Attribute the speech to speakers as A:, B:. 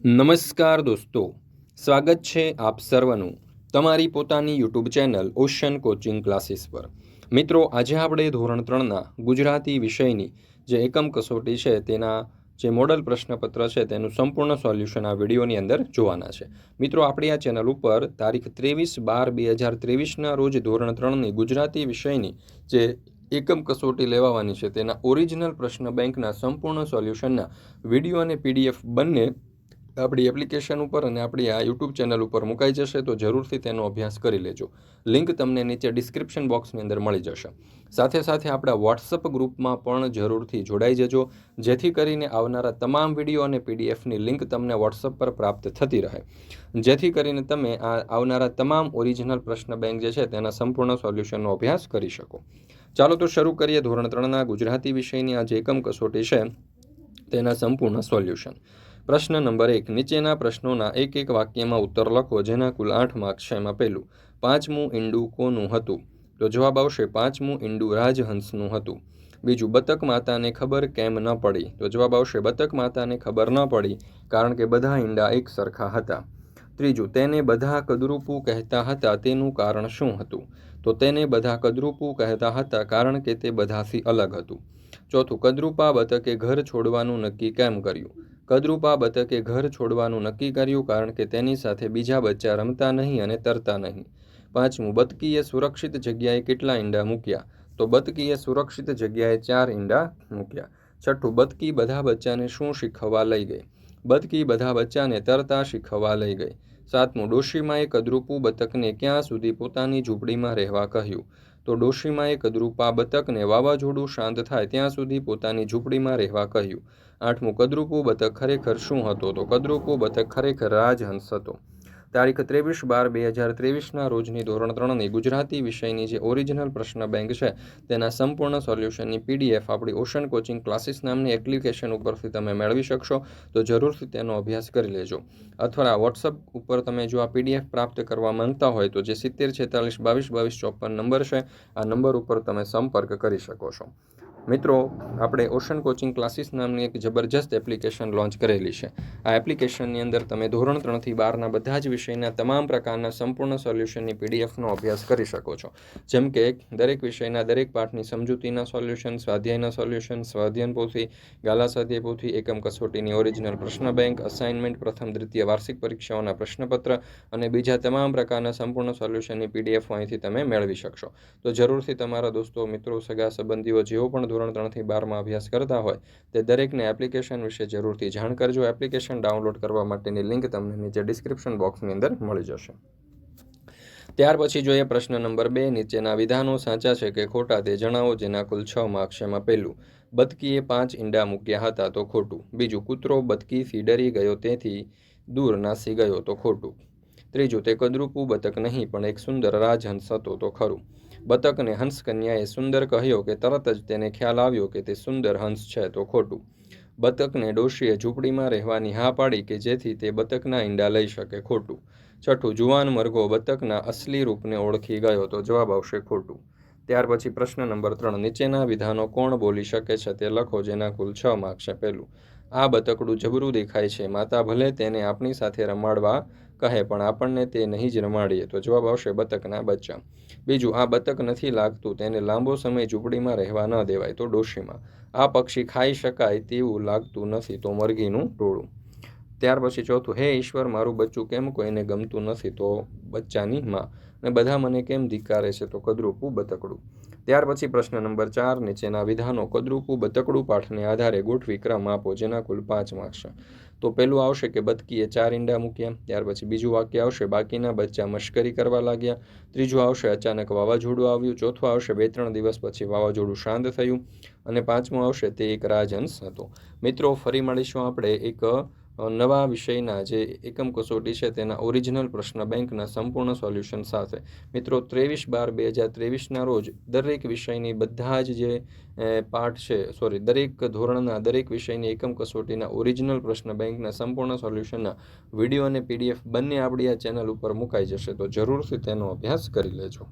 A: નમસ્કાર દોસ્તો, સ્વાગત છે આપ સર્વનું તમારી પોતાની YouTube channel ocean coaching classes પર. મિત્રો, આજે આપણે ધોરણ ત્રણના ગુજરાતી વિષયની જે એકમ કસોટી છે તેના જે મોડલ પ્રશ્નપત્ર છે તેનું સંપૂર્ણ સોલ્યુશન આ વિડીયોની અંદર જોવાના છે. મિત્રો, આપણી આ ચેનલ ઉપર તારીખ ત્રેવીસ બાર બે હજાર ત્રેવીસના રોજ ધોરણ ત્રણની ગુજરાતી વિષયની જે એકમ કસોટી લેવાવાની છે તેના ઓરિજિનલ પ્રશ્ન બેંકના સંપૂર્ણ સોલ્યુશનના વીડિયો અને પીડીએફ બંને આપણી એપ્લિકેશન ઉપર અને આપણી આ યુટ્યુબ ચેનલ ઉપર મુકાઈ જશે તો જરૂરથી તેનો અભ્યાસ કરી લેજો. લિંક તમને નીચે ડિસ્ક્રિપ્શન બોક્સની અંદર મળી જશે. સાથે સાથે આપણા વોટ્સઅપ ગ્રુપમાં પણ જરૂરથી જોડાઈ જજો. જેથી કરીને આવનારા તમામ વીડિયો અને પીડીએફની લિંક તમને વોટ્સઅપ પર પ્રાપ્ત થતી રહે. જેથી કરીને તમે આ આવનારા તમામ ઓરિજિનલ પ્રશ્ન બેંક જે છે તેના સંપૂર્ણ સોલ્યુશનનો અભ્યાસ કરી શકો. ચાલો તો શરૂ કરીએ ધોરણ ત્રણના ગુજરાતી વિષયની. આ જે એકમ કસોટી છે. તેના સંપૂર્ણ સોલ્યુશન પ્રશ્ન નંબર એક, નીચેના પ્રશ્નોના એક એક વાક્યમાં ઉત્તર લખો, જેના કુલ આઠ માર્ક્સ છે એમાં પહેલું, પાંચમું ઈંડું કોનું હતું? તો જવાબ આવશે પાંચમું ઈંડું રાજહંસનું હતું. બીજું, બતક માતાને ખબર કેમ ન પડી? તો જવાબ આવશે, બતક માતાને ખબર ન પડી, કારણ કે બધા ઈંડા એક સરખા હતા. ત્રીજું, તેને બધા કદરૂપું કહેતા હતા તેનું કારણ શું હતું? તો તેને બધા કદરૂપું કહેતા હતા કારણ કે તે બધાથી અલગ હતું. ચોથું, કદરૂપા બતકે ઘર છોડવાનું નક્કી કેમ કર્યું? કદરૂપા બતકે ઘર છોડવાનું નક્કી કર્યું કારણ કે તેની સાથે બીજા બચ્ચા રમતા નહીં અને તરતા નહીં. પાંચમું, બતકીએ સુરક્ષિત જગ્યાએ કેટલા ઈંડા મૂક્યા? તો બતકીએ સુરક્ષિત જગ્યાએ ચાર ઈંડા મૂક્યા. છઠ્ઠું, બતકી બધા બચ્ચાને શું શીખવવા લઈ ગઈ? બતકી બધા બચ્ચાને તરતા શીખવવા લઈ ગઈ. સાતમું, ડોશીમાએ કદરૂપું બતકને ક્યાં સુધી પોતાની ઝૂંપડીમાં રહેવા કહ્યું? તો ડોશીમાએ કદરૂપા બતકને વાવાઝોડું શાંત થાય ત્યાં સુધી પોતાની ઝૂંપડીમાં રહેવા કહ્યું. આઠમું, કદરૂપું બતક ખરેખર શું હતો? તો કદરૂપું બતક ખરેખર રાજહંસ હતો. તારીખ ત્રેવીસ બાર બે હજાર ત્રેવીસના રોજની ધોરણ ત્રણની ગુજરાતી વિષયની જે ઓરિજિનલ પ્રશ્ન બેંક છે, તેના સંપૂર્ણ સોલ્યુશનની પીડીએફ આપણી ઓશન કોચિંગ ક્લાસીસ નામની એપ્લિકેશન ઉપરથી તમે મેળવી શકશો, તો જરૂરથી તેનો અભ્યાસ કરી લેજો. અથવા વોટ્સઅપ ઉપર તમે જો આ પીડીએફ પ્રાપ્ત કરવા માંગતા હોય, તો જે સિત્તેર, છેતાલીસ, બાવીસ બાવીસ, ચોપન નંબર છે, આ નંબર ઉપર તમે સંપર્ક કરી શકો છો. મિત્રો આપણે ઓશન કોચિંગ ક્લાસીસ નામની એક જબરજસ્ત એપ્લિકેશન લોન્ચ કરેલી છે. આ એપ્લિકેશનની અંદર તમે ધોરણ ત્રણથી બારના બધા જ વિષયના તમામ પ્રકારના સંપૂર્ણ સોલ્યુશનની પીડીએફનો અભ્યાસ કરી શકો છો. જેમ કે દરેક વિષયના દરેક પાઠની સમજૂતીના સોલ્યુશન, સ્વાધ્યાયના સોલ્યુશન, સ્વાધ્યાયન પોથી, ગાલા સ્વાધ્યાય પોથી, એકમ કસોટીની ઓરિજિનલ પ્રશ્ન બેંક અસાઇનમેન્ટ પ્રથમ દ્વિતીય વાર્ષિક પરીક્ષાઓના પ્રશ્નપત્ર અને બીજા તમામ પ્રકારના સંપૂર્ણ સોલ્યુશનની પીડીએફ અહીંથી તમે મેળવી શકશો. તો જરૂરથી તમારા દોસ્તો, મિત્રો, સગા, સંબંધીઓ જેઓ પણ ધોરણ ત્રણથી બારમાં અભ્યાસ કરતા હોય, તે દરેકને એપ્લિકેશન વિશે જરૂરથી જાણ કરજો એપ્લિકેશન ડાઉનલોડ કરવા માટેની લિંક તમને નીચે ડિસ્ક્રિપ્શન બોક્સની અંદર મળી જશે. ત્યાર પછી જોઈએ પ્રશ્ન નંબર બે. નીચેના વિધાનો સાચા છે કે ખોટા તે જણાવો જેના કુલ છ માર્ક્સ એમાં પહેલું બતકીએ પાંચ ઈંડા મૂક્યા હતા તો ખોટું. બીજું, કૂતરો બતકી ડરી ગયો તેથી દૂર નાસી ગયો તો ખોટું. ત્રીજું, તે કદરૂપું બતક નહીં, પણ એક સુંદર રાજહંસ હતો તો ખરું. બતકને હંસકન્યાએ સુંદર કહ્યો કે તરત જ તેને ખ્યાલ આવ્યો કે તે સુંદર હંસ છે તો ખોટું. બતકને ડોશીએ ઝૂંપડીમાં રહેવાની હા પાડી કે જેથી તે બતકના ઈંડા લઈ શકે ખોટું. છઠ્ઠું, જુવાન મરઘો, બતકના અસલી રૂપને ઓળખી ગયો તો જવાબ આવશે ખોટું. ત્યાર પછી પ્રશ્ન નંબર ત્રણ, નીચેના વિધાનો કોણ બોલી શકે છે તે લખો જેના કુલ છ માર્ક છે? પહેલું, આ બતકડું જબરું દેખાય છે. માતા ભલે તેને આપણી સાથે રમાડવા કહે, પણ આપણને તે નહીં જ રમાડીએ તો જવાબ આવશે બતકના બચ્ચા. બીજું, આ બતક નથી લાગતું, તેને લાંબો સમય ઝૂંપડીમાં રહેવા ન દેવાય તો ડોશીમાં. આ પક્ષી ખાઈ શકાય તેવું લાગતું નથી તો મરઘીનું ટોળું. ત્યાર પછી ચોથું, હે ઈશ્વર, મારું બચ્ચું કેમ કોઈને ગમતું નથી તો બચ્ચાની માં? અને બધા મને કેમ ધિકારે છે તો કદરૂપું બતકડું? ત્યાર પછી પ્રશ્ન નંબર ચાર, નીચેના વિધાનો કદરૂપું બતકડું પાઠને આધારે ગોઠવી ક્રમ આપો, જેના કુલ પાંચ માર્ક્સ તો પહેલું આવશે કે બતકીએ ચાર ઈંડા મૂક્યા, ત્યાર પછી બીજું વાક્ય આવશે, બાકીના બચ્ચા મશ્કરી કરવા લાગ્યા. ત્રીજું આવશે, અચાનક વાવાઝોડું આવ્યું. ચોથું આવશે, બે ત્રણ દિવસ પછી વાવાઝોડું શાંત થયું. અને પાંચમું આવશે, તે એક રાજહંસ હતો. મિત્રો, ફરી મળીશું આપણે એક નવા વિષયના જે એકમ કસોટી છે તેના ઓરિજિનલ પ્રશ્ન બેંકના સંપૂર્ણ સોલ્યુશન સાથે. મિત્રો, ત્રેવીસ બાર બે હજાર ત્રેવીસના રોજ દરેક વિષયની બધા જ જે પાઠ છે સોરી દરેક ધોરણના દરેક વિષયની એકમ કસોટીના ઓરિજિનલ પ્રશ્ન બેંકના સંપૂર્ણ સોલ્યુશનના વીડિયો અને પીડીએફ બંને આપણી આ ચેનલ ઉપર મુકાઈ જશે. તો જરૂરથી તેનો અભ્યાસ કરી લેજો.